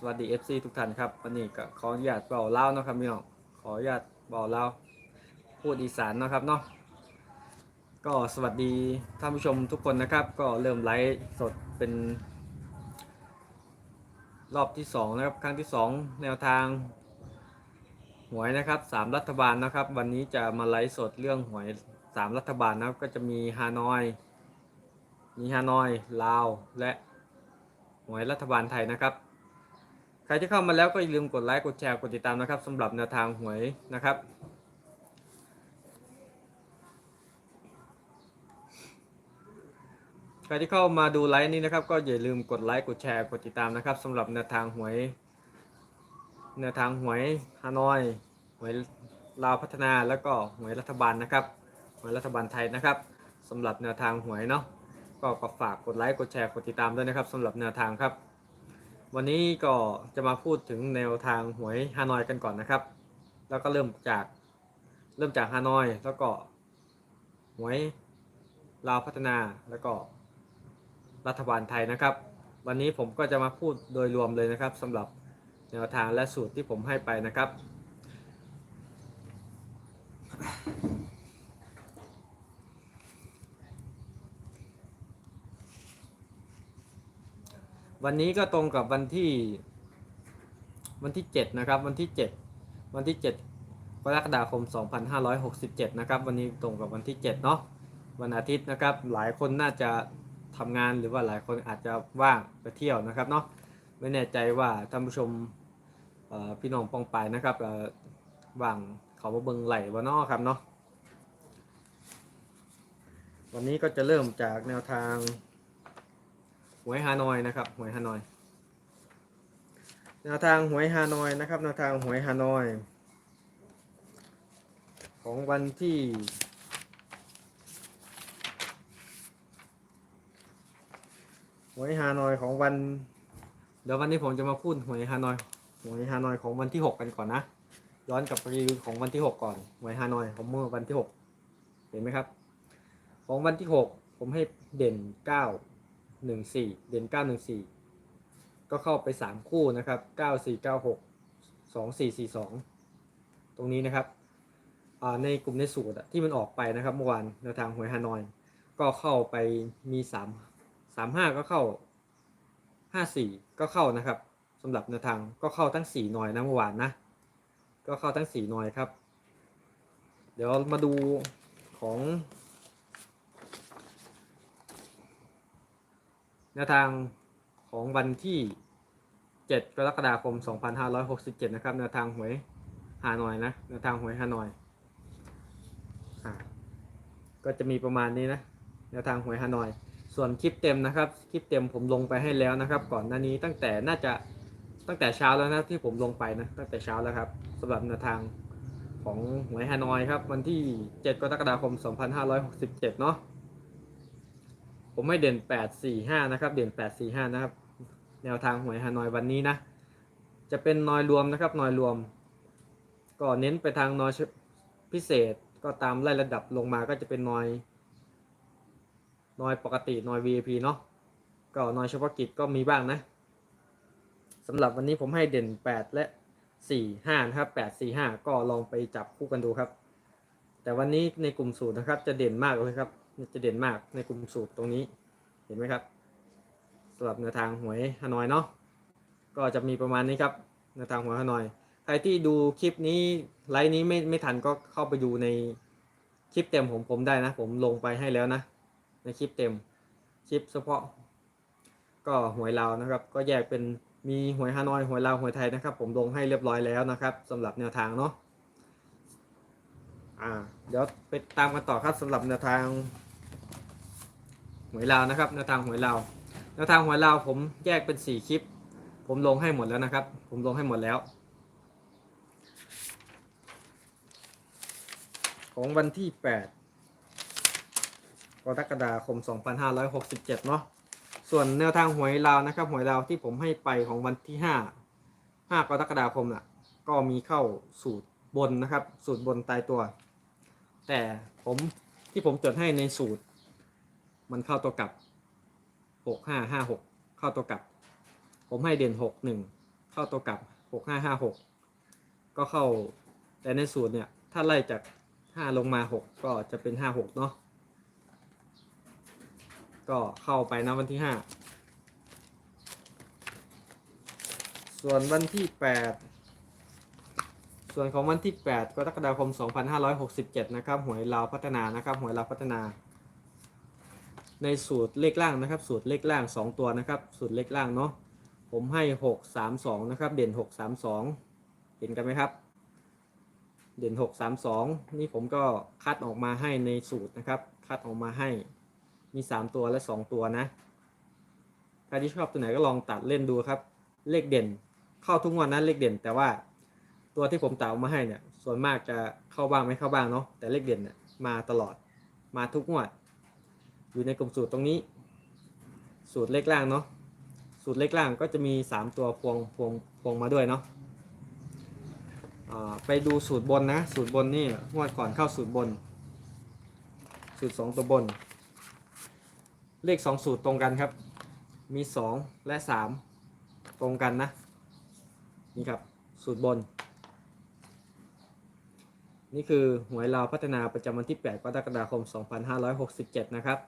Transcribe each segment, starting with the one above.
สวัสดี FC ทุกท่านครับวันนี้ก็ขออนุญาตเบาเล่านะครับพี่น้องขออนุญาตเบาเล่าพูดอีสานนะครับเนาะก็สวัสดีท่านผู้ชมทุกคนนะครับ ก็เริ่มไลฟ์สดเป็น รอบที่สองนะครับครั้งที่สองแนวทางหวยนะครับสามรัฐบาลนะครับ วันนี้จะมาไลฟ์สดเรื่องหวยสามรัฐบาลนะครับก็จะมีฮานอย มีฮานอยลาวและหวยรัฐบาลไทยนะครับ ใครที่เข้ามาแล้วก็อย่าลืมกดไลค์กดแชร์กดติดตามนะครับสำหรับแนวทางหวยนะครับใครที่เข้ามาดูไลฟ์นี้นะครับ ก็อย่าลืมกดไลค์กดแชร์กดติดตามนะครับสำหรับแนวทางหวยแนวทางหวยฮานอยหวยลาวพัฒนาแล้วก็หวยรัฐบาลนะครับหวยรัฐบาลไทยนะครับสำหรับแนวทางหวยเนาะก็ก็ฝากกดไลค์กดแชร์กดติดตามด้วยนะครับสำหรับแนวทางครับ วันนี้ก็จะมาพูดถึงแนวทางหวยฮานอยกันก่อนนะครับ แล้วก็เริ่มจากเริ่มจากฮานอยแล้วก็หวยลาวพัฒนาแล้วก็รัฐบาลไทยนะครับ วันนี้ผมก็จะมาพูดโดยรวมเลยนะครับสำหรับแนวทางและสูตรที่ผมให้ไปนะครับ วันนี้ก็ตรงกับวันที่ วันที่ 7 นะครับ วันที่ 7 วันที่ 7 กรกฎาคม 2567 นะครับ วันนี้ตรงกับวันที่ 7 เนาะวันอาทิตย์นะครับ หลายคนน่าจะทำงานหรือว่าหลายคนอาจจะว่างไปเที่ยวนะครับเนาะไม่แน่ใจว่าท่านผู้ชมพี่น้องปองไปนะครับเอ่อว่างเขามาเบิงไหลวะนาะครับเนาะวันนี้ก็จะเริ่มจากแนวทาง หวยฮานอยนะครับหวยฮานอยแนวทางหวยฮานอยนะครับแนวทางหวยฮานอย ของวันที่ หวยฮานอยของวัน เดี๋ยววันนี้ผมจะมาพูดหวยฮานอยหวยฮานอยของวันที่6กันก่อนนะย้อนกลับไปรีวิวของวันที่6ก่อนหวยฮานอยของเมื่อวันที่6เห็นไหมครับ ของวันที่6ผมให้เด่น9 หนึ่งสี่เด่นเก้าหนึ่งสี่ก็เข้าไปสามคู่นะครับเก้าสี่เก้าหกสองสี่สี่สองตรงนี้นะครับในกลุ่มในสูตรที่มันออกไปนะครับเมื่อวานแนวทางหวยฮานอย ก็เข้าไปมีสามสามห้าก็เข้าห้าสี่ก็เข้านะครับสำหรับแนวทางก็เข้าทั้งสี่หน่อยนะเมื่อวานนะก็เข้าทั้งสี่หน่อยครับ เดี๋ยวมาดูของ แนวทางของวันที่ 7 กรกฎาคม 2567 นะครับแนวทางหวยฮานอยนะแนวทางหวยฮานอยอก็จะมีประมาณนี้นะแนวทางหวยฮานอย ส่วนคลิปเต็มนะครับคลิปเต็มผมลงไปให้แล้วนะครับ ก่อนหน้านี้ตั้งแต่น่าจะตั้งแต่เช้าแล้วนะที่ผมลงไปนะตั้งแต่เช้าแล้วครับสำหรับแนวทางของหวยฮานอยครับ วันที่ 7 กรกฎาคม 2567 เนาะ ผมให้เด่น8 4 5นะครับ เด่น8 4 5นะครับ แนวทางหวยฮานอยวันนี้นะ จะเป็นนอยรวมนะครับนอยรวม ก็เน้นไปทางนอยพิเศษก็ตามไล่ระดับลงมาก็จะเป็นนอยนอยปกตินอย VIP เนาะก็นอยเฉพาะกิจก็มีบ้างนะสำหรับวันนี้ผมให้เด่น 8 และ 4 5นะครับ8 4 5 ก็ลองไปจับคู่กันดูครับ แต่วันนี้ในกลุ่มสูตรนะครับจะเด่นมากเลยครับ จะเด่นมากในกลุ่มสูตรตรงนี้เห็นไหมครับสำหรับแนวทางหวยฮานอยเนาะก็จะมีประมาณนี้ครับแนวทางหวยฮานอย ใครที่ดูคลิปนี้ไลฟ์นี้ไม่ไม่ทันก็เข้าไปดูในคลิปเต็มผมผมได้นะ ผมลงไปให้แล้วนะ ในคลิปเต็มคลิปเฉพาะ ก็หวยลาวนะครับ ก็แยกเป็นมีหวยฮานอยหวยลาวหวยไทยนะครับ ผมลงให้เรียบร้อยแล้วนะครับสำหรับแนวทางเนาะอ่าเดี๋ยวไปตามกันต่อครับสำหรับแนวทาง วยลาวนะครับแนวทางหวยลาวแนวทางหวยลาวผมแยกเป็นสี่คลิป ผมลงให้หมดแล้วนะครับ ผมลงให้หมดแล้ว ของวันที่ 8กรกฎาคม 2567 เนาะส่วนแนวทางหวยลาวนะครับหวยลาวที่ผมให้ไปของวันที่ 5 5กรกฎาคมน่ะก็มีเข้าสูตรบนนะครับ สูตรบนตายตัว แต่ผมที่ผมจดให้ในสูตร มันเข้าตัวกลับ6 5 5 6เข้าตัวกลับ ผมให้เด่น6 1เข้าตัวกลับหกห้าห้าหกก็เข้าแต่ในสูตรเนี่ยถ้าไล่จากห้าลงมาหกก็จะเป็นห้าหกเนาะก็เข้าไปนะวันที่ห้าส่วนวันที่แปดส่วนของวันที่ 8 กรกฎาคม 2567 นะครับ หวยลาวพัฒนา นะครับ หวยลาวพัฒนา ในสูตรเลขล่างนะครับ สูตรเลขล่าง 2 ตัวนะครับ สูตรเลขล่างเนาะผมให้ 6 3 2 นะครับ เด่น 6 3 2 เห็นกันไหมครับ เด่น 6 3 2 นี่ผมก็คัดออกมาให้ในสูตรนะครับ คัดออกมาให้มี 3 ตัวและ 2 ตัวนะใครที่ชอบตัวไหนก็ลองตัดเล่นดูครับ เลขเด่นเข้าทุกวันนะเลขเด่น แต่ว่าตัวที่ผมตัดออกมาให้เนี่ยส่วนมากจะเข้าบ้างไม่เข้าบ้างเนาะแต่เลขเด่นเนี่ยมาตลอดมาทุกงวด อยู่ในกลุ่มสูตรตรงนี้ สูตรเลขล่างเนาะสูตรเลขล่างก็จะมี 3 ตัวพวงพวงพวงมาด้วยเนาะไปดูสูตรบนนะ สูตรบนนี่งวดก่อนเข้าสูตรบน สูตร 2 ตัวบน เลข 2 สูตรตรงกันครับ มี 2 และ 3 ตรงกันนะ นี่ครับ สูตรบน นี่คือหวยลาวพัฒนาประจำวันที่ 8 กรกฎาคม 2567 นะครับ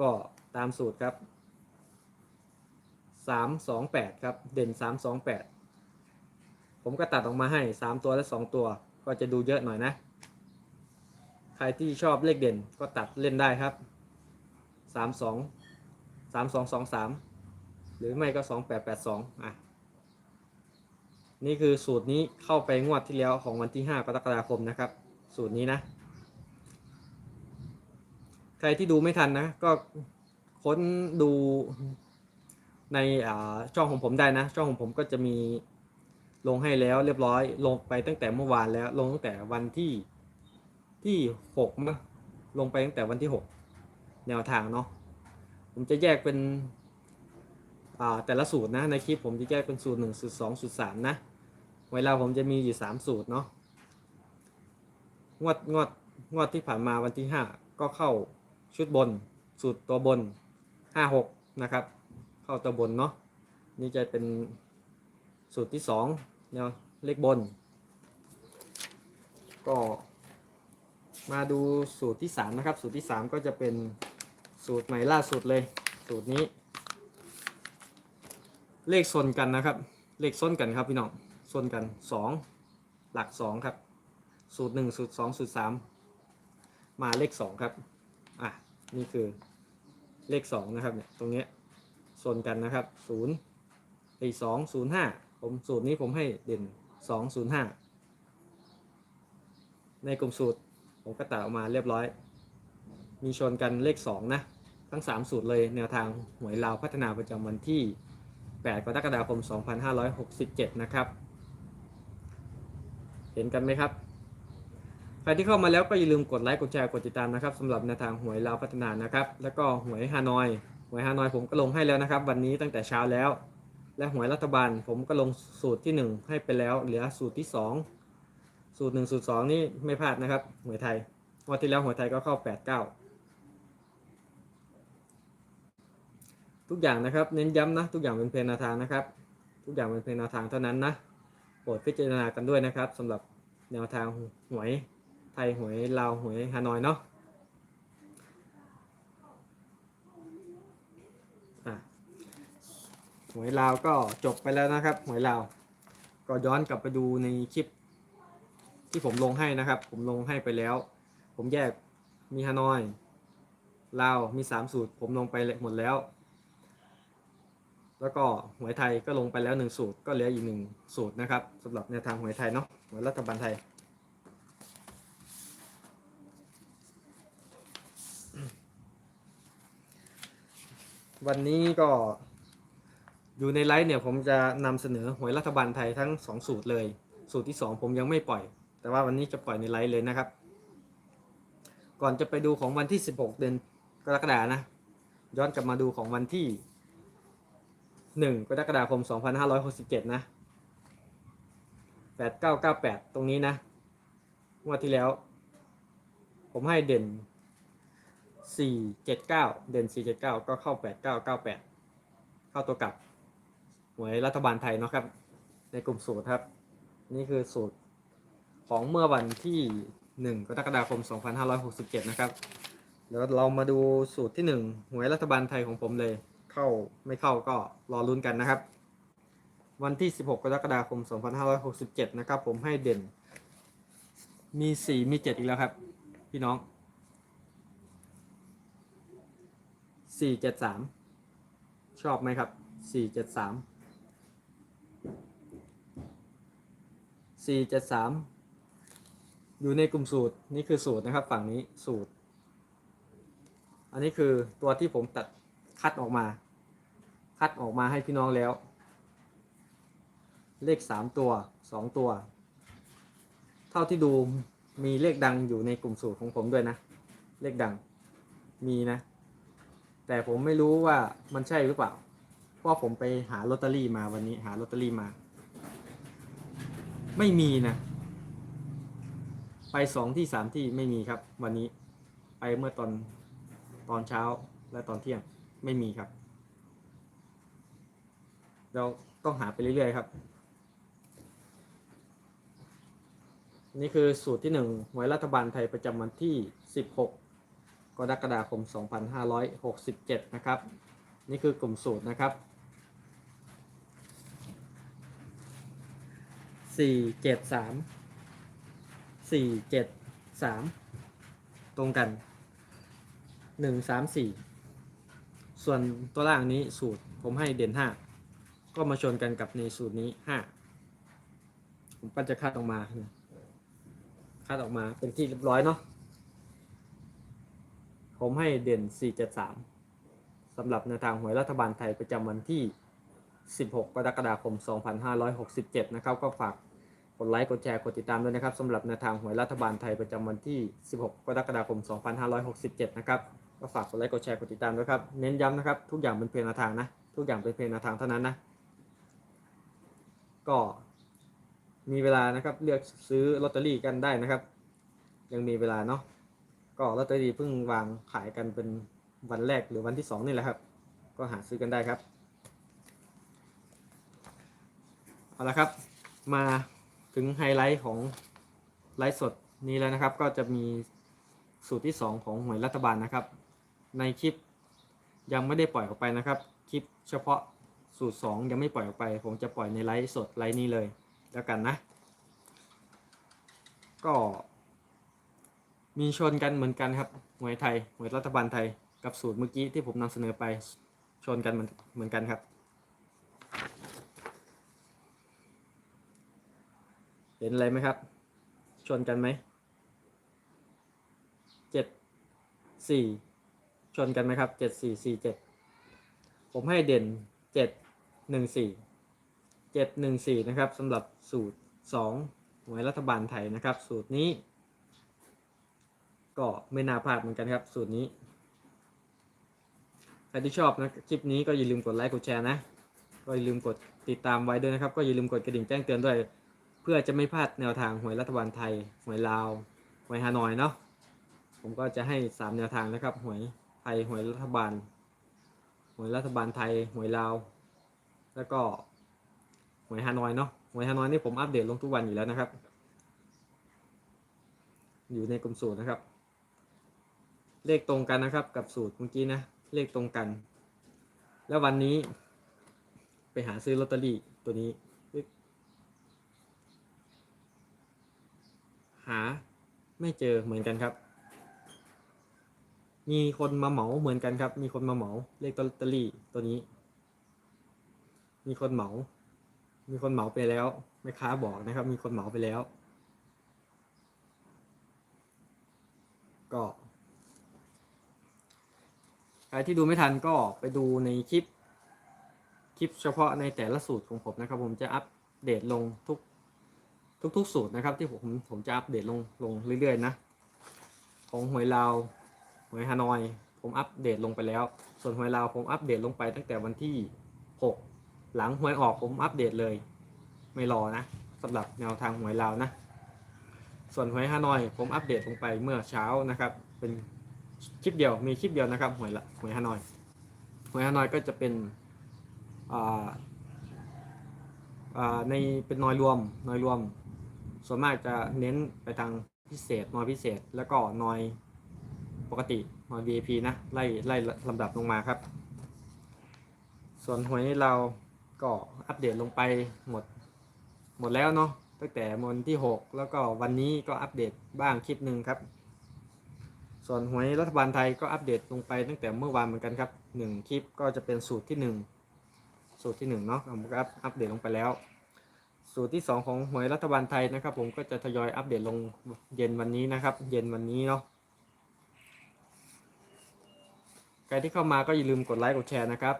ก็ตามสูตรครับ 328 ครับ เด่น 328 ผมก็ตัดออกมาให้ 3 ตัวและ 2 ตัว ก็จะดูเยอะหน่อยนะ ใครที่ชอบเลขเด่นก็ตัดเล่นได้ครับ 32 3223 หรือไม่ก็ 2882 อะ นี่คือสูตรนี้เข้าไปงวดที่แล้วของวันที่ 5 กรกฎาคมนะครับ สูตรนี้นะ ใครที่ดูไม่ทันนะ ก็ค้นดูในช่องของผมได้นะ ช่องของผมก็จะมีลงให้แล้วเรียบร้อยลงไปตั้งแต่เมื่อวานแล้ว ลงตั้งแต่วันที่ที่หกมั้งลงไปตั้งแต่วันที่หกแนวทางเนาะผมจะแยกเป็นแต่ละสูตรนะในคลิปผมจะแยกเป็นสูตรหนึ่งสูตรสองสูตรสามนะ เวลาผมจะมีอยู่สามสูตรเนาะงวดงวดงวดที่ผ่านมาวันที่ห้าก็เข้า ชุดบน สูตรตัวบนห้าหกนะครับ เข้าตัวบนเนาะนี่จะเป็นสูตรที่สองแนวเลขบน ก็ มาดูสูตรที่สามนะครับ สูตรที่สามก็จะเป็นสูตรใหม่ล่าสุดเลย สูตรนี้ เลขซนกันนะครับ เลขซ้นกันครับพี่น้องซนกันสองหลักสองครับ สูตรหนึ่งสูตรสองสูตรสามมาเลขสองครับ นี่คือเลขสองนะครับเนี่ยตรงเนี้ยซนกันนะครับศูนย์ไอสองศูนย์ห้าผมสูตรนี้ผมให้เด่นสองศูนย์ห้าในกลุ่มสูตรผมก็ตัดออกมาเรียบร้อย มีชนกันเลขสองนะ ทั้งสามสูตรเลยแนวทางหวยลาวพัฒนาประจำวันที่ 8 กรกฎาคม 2567 นะครับ เห็นกันไหมครับ ใครที่เข้ามาแล้วก็อย่าลืมกดไลค์กดแชร์กดติดตามนะครับสำหรับแนวทางหวยลาวพัฒนานะครับ แล้วก็หวยฮานอย หวยฮานอยผมก็ลงให้แล้วนะครับ วันนี้ตั้งแต่เช้าแล้ว และหวยรัฐบาลผมก็ลงสูตรที่ 1 ให้ไปแล้ว เหลือสูตรที่ 2 สูตร1สูตร2นี่ไม่พลาดนะครับหวยไทยวันที่แล้วหวยไทยก็เข้า 8 9ทุกอย่างนะครับเน้นย้ำนะทุกอย่างเป็นเพลงแนวทางนะครับ ทุกอย่างเป็นเพลงแนวทางเท่านั้นนะโปรดพิจารณากันด้วยนะครับสำหรับแนวทางหวย ยหวยลาวหวยฮานอยเนาะะหวยลาวก็จบไปแล้วนะครับ หวยลาว ก็ย้อนกลับไปดูในคลิป ที่ผมลงให้นะครับ ผมลงให้ไปแล้ว ผมแยกมีฮานอยลาวมีสามสูตร ผมลงไปหมดแล้ว แล้วก็หวยไทยก็ลงไปแล้วหนึ่งสูตร ก็เหลืออีกหนึ่งสูตรนะครับสำหรับแนวทางหวยไทยเนาะหวยรัฐบาลไทย วันนี้ก็อยู่ในไลฟ์เนี่ยผมจะนำเสนอหวยรัฐบาลไทยทั้งสองสูตรเลย สูตรที่สองผมยังไม่ปล่อย แต่ว่าวันนี้จะปล่อยในไลฟ์เลยนะครับ ก่อนจะไปดูของวันที่ 16 เดือนกรกฎานะ ย้อนกลับมาดูของวันที่ 1 กรกฎาคม 2567 นะ 8998 ตรงนี้นะงวดที่แล้ว ผมให้เด่น 479เด่น479ก็เข้า8998เข้าตัวกลับหวยรัฐบาลไทยเนาะครับ ในกลุ่มสูตรครับ นี่คือสูตรของเมื่อวันที่1กรกฎาคม2567นะครับเดี๋ยวเรามาดูสูตรที่1หวยรัฐบาลไทยของผมเลย เข้าไม่เข้าก็รอลุ้นกันนะครับ วันที่16กรกฎาคม2567นะครับ ผมให้เด่น มี4มี7อีกแล้วครับ พี่น้อง 473ชอบไหมครับ473 473อยู่ในกลุ่มสูตรนี่คือสูตรนะครับฝั่งนี้สูตร อันนี้คือตัวที่ผมตัดคัดออกมา คัดออกมาให้พี่น้องแล้ว เลข3ตัว2ตัว เท่าที่ดูมีเลขดังอยู่ในกลุ่มสูตรของผมด้วยนะ เลขดังมีนะ แต่ผมไม่รู้ว่ามันใช่หรือเปล่า เพราะผมไปหาลอตเตอรี่มาวันนี้ หาลอตเตอรี่มา ไม่มีนะ ไปสองที่สามที่ไม่มีครับ วันนี้ ไปเมื่อตอนตอนเช้าและตอนเที่ยงไม่มีครับ เราต้องหาไปเรื่อยๆครับ นี่คือสูตรที่หนึ่งหวยรัฐบาลไทยประจำวันที่16ก กรกฎาคม 2567 นะครับ นี่คือกลุ่มสูตรนะครับสี่เจ็ดสามสี่เจ็ดสามตรงกันหนึ่งสามสี่ส่วนตัวล่างนี้สูตรผมให้เด่นห้าก็มาชนกันกับในสูตรนี้ห้าผมก็จะคัดออกมาคัดออกมาเป็นที่เรียบร้อยเนาะ ผมให้เด่นสี่เจ็ดสามสำหรับแนวทางหวยรัฐบาลไทยประจำวันที่ 16 กรกฎาคม 2567 นะครับ ก็ฝากกดไลค์กดแชร์กดติดตามด้วยนะครับสำหรับแนวทางหวยรัฐบาลไทยประจำวันที่ 16 กรกฎาคม 2567 นะครับก็ฝากกดไลค์กดแชร์กดติดตามด้วยครับ เน้นย้ำนะครับ ทุกอย่างเป็นเพียงแนวทางนะ ทุกอย่างเป็นเพียงแนวทางเท่านั้นนะ ก็มีเวลานะครับเลือกซื้อลอตเตอรี่กันได้นะครับ ยังมีเวลาเนาะ ก็ลอตเตอรี่เพิ่งวางขายกันเป็นวันแรกหรือวันที่สองนี่แหละครับ ก็หาซื้อกันได้ครับ เอาละครับ มาถึงไฮไลท์ของไลฟ์สดนี้แล้วนะครับ ก็จะมีสูตรที่ 2 ของหวยรัฐบาลนะครับ ในคลิปยังไม่ได้ปล่อยออกไปนะครับ คลิปเฉพาะสูตร 2 ยังไม่ปล่อยออกไป ผมจะปล่อยในไลฟ์สดไลฟ์นี้เลยแล้วกันนะ ก็ มีชนกันเหมือนกันครับหวยไทยหวยรัฐบาลไทยกับสูตรเมื่อกี้ที่ผมนำเสนอไปชนกันเหมือนเหมือนกันครับ เห็นอะไรไหมครับ ชนกันไหมเจ็ดสี่ชนกันไหมครับเจ็ดสี่สี่เจ็ดผมให้เด่นเจ็ดหนึ่งสี่เจ็ดหนึ่งสี่นะครับสำหรับสูตรสองหวยรัฐบาลไทยนะครับ สูตรนี้ ก็ไม่น่าพลาดเหมือนกันครับ สูตรนี้ ใครที่ชอบนะคลิปนี้ก็อย่าลืมกดไลค์กดแชร์นะ ก็อย่าลืมกดติดตามไว้ด้วยนะครับ ก็อย่าลืมกดกระดิ่งแจ้งเตือนด้วย เพื่อจะไม่พลาดแนวทางหวยรัฐบาลไทยหวยลาวหวยฮานอยเนาะผมก็จะให้3แนวทางนะครับหวยไทยหวยรัฐบาลหวยรัฐบาลไทยหวยลาวแล้วก็หวยฮานอยเนาะหวยฮานอยนี่ผมอัปเดตลงทุกวันอยู่แล้วนะครับ อยู่ในกลุ่มสูตรนะครับ เลขตรงกันนะครับ กับสูตรเมื่อกี้นะ เลขตรงกัน แล้ววันนี้ ไปหาซื้อลอตเตอรี่ตัวนี้ หาไม่เจอเหมือนกันครับ มีคนมาเหมาเหมือนกันครับ มีคนมาเหมาเลขลอตเตอรี่ตัวนี้ มีคนเหมา มีคนเหมาไปแล้วแม่ค้าบอกนะครับ มีคนเหมาไปแล้ว ก็ ใครที่ดูไม่ทันก็ไปดูในคลิป คลิปเฉพาะในแต่ละสูตรของผมนะครับ ผมจะอัปเดตลงทุกทุกๆสูตรนะครับ ที่ผมผมจะอัปเดตลงลงเรื่อยๆนะ ของหวยลาวหวยฮานอย ผมอัปเดตลงไปแล้ว ส่วนหวยลาวผมอัปเดตลงไปตั้งแต่วันที่ 6 หลังหวยออกผมอัปเดตเลย ไม่รอนะสำหรับแนวทางหวยลาวนะ ส่วนหวยฮานอย ผมอัปเดตลงไปเมื่อเช้านะครับ เป็น คลิปเดียวมีคลิปเดียวนะครับหวยละหวยฮานอยหวยฮานอยก็จะเป็นในเป็นนอยรวมนอยรวม ส่วนมากจะเน้นไปทางพิเศษนอยพิเศษ แล้วก็นอยปกตินอย VIP นะไล่ไล่ลำดับลงมาครับ ส่วนหวยเราก็อัปเดตลงไปหมดหมดแล้วเนาะตั้งแต่วันที่ 6 แล้วก็วันนี้ก็อัปเดตบ้างคลิปหนึ่งครับ ส่วนหวยรัฐบาลไทยก็อัปเดตลงไปตั้งแต่เมื่อวานเหมือนกันครับหนึ่งคลิปก็จะเป็นสูตรที่หนึ่งสูตรที่หนึ่งเนาะผมก็อัปเดตลงไปแล้ว สูตรที่สองของหวยรัฐบาลไทยนะครับ ผมก็จะทยอยอัปเดตลงเย็นวันนี้นะครับ เย็นวันนี้เนาะใครที่เข้ามาก็อย่าลืมกดไลค์กดแชร์นะครับ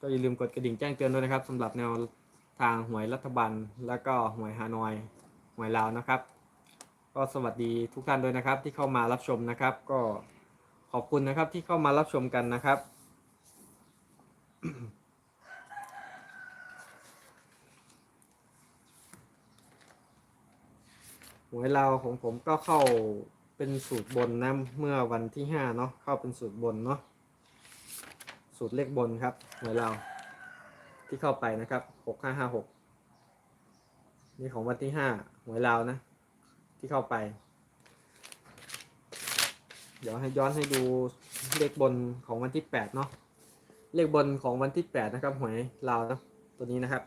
ก็อย่าลืมกดกระดิ่งแจ้งเตือนด้วยนะครับสำหรับแนวทางหวยรัฐบาลแล้วก็หวยฮานอยหวยลาวนะครับ ก็สวัสดีทุกท่านด้วยนะครับ ที่เข้ามารับชมนะครับ ก็ขอบคุณนะครับที่เข้ามารับชมกันนะครับ หวยลาวของผมก็เข้าเป็นสูตรบนนะเมื่อวันที่ห้าเนาะเข้าเป็นสูตรบนเนาะสูตรเลขบนครับหวยลาวที่เข้าไปนะครับหกห้าห้าหกนี่ของวันที่ห้าหวยลาวนะ ที่เข้าไป เดี๋ยวให้ย้อนให้ดูเลขบนของวันที่แปดเนาะเลขบนของวันที่แปดนะครับหวยลาวนะตัวนี้นะครับ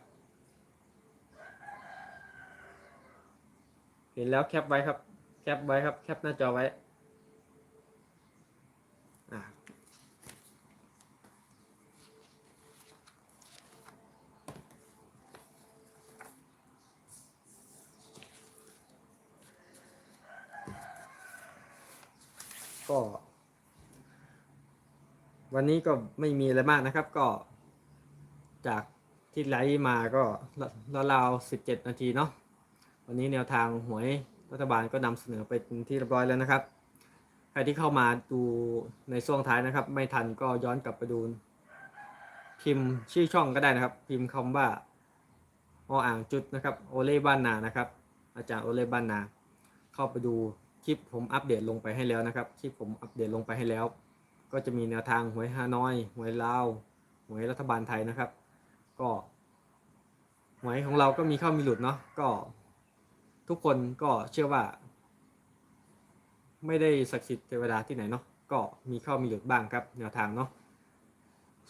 เห็นแล้วแคปไว้ครับ แคปไว้ครับ แคปหน้าจอไว้ ก็ วันนี้ก็ไม่มีอะไรมากนะครับ ก็ จากที่ไลฟ์มาก็ราวๆสิบเจ็ดนาทีเนาะวันนี้แนวทางหวยรัฐบาลก็นำเสนอไปที่เรียบร้อยแล้วนะครับ ใครที่เข้ามาดูในช่วงท้ายนะครับ ไม่ทันก็ย้อนกลับไปดู พิมพ์ชื่อช่องก็ได้นะครับ พิมพ์คำว่าออ่างจุดนะครับโอเล่บ้านนานะครับ อาจารย์โอเล่บ้านนา เข้าไปดู คลิปผมอัปเดตลงไปให้แล้วนะครับ คลิปผมอัปเดตลงไปให้แล้ว ก็จะมีแนวทางหวยฮานอย หวยลาว หวยรัฐบาลไทยนะครับ ก็หวยของเราก็มีเข้ามีหลุดเนาะ ก็ทุกคนก็เชื่อว่า ไม่ได้ศักดิ์สิทธิ์เทวดาที่ไหนเนาะ ก็มีเข้ามีหลุดบ้างครับ แนวทางเนาะ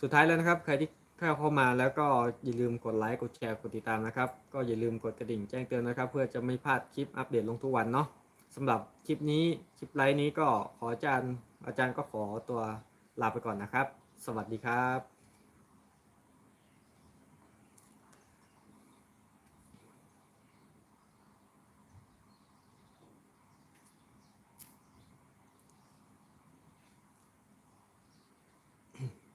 สุดท้ายแล้วนะครับ ใครที่เข้าเข้ามาแล้วก็อย่าลืมกดไลค์ กดแชร์ กดติดตามนะครับ ก็อย่าลืมกดกระดิ่งแจ้งเตือนนะครับ เพื่อจะไม่พลาดคลิปอัปเดตลงทุกวันเนาะ สำหรับคลิปนี้คลิปไลฟ์นี้ก็ขออาจารย์อาจารย์ก็ขอตัวลาไปก่อนนะครับ สวัสดีครับ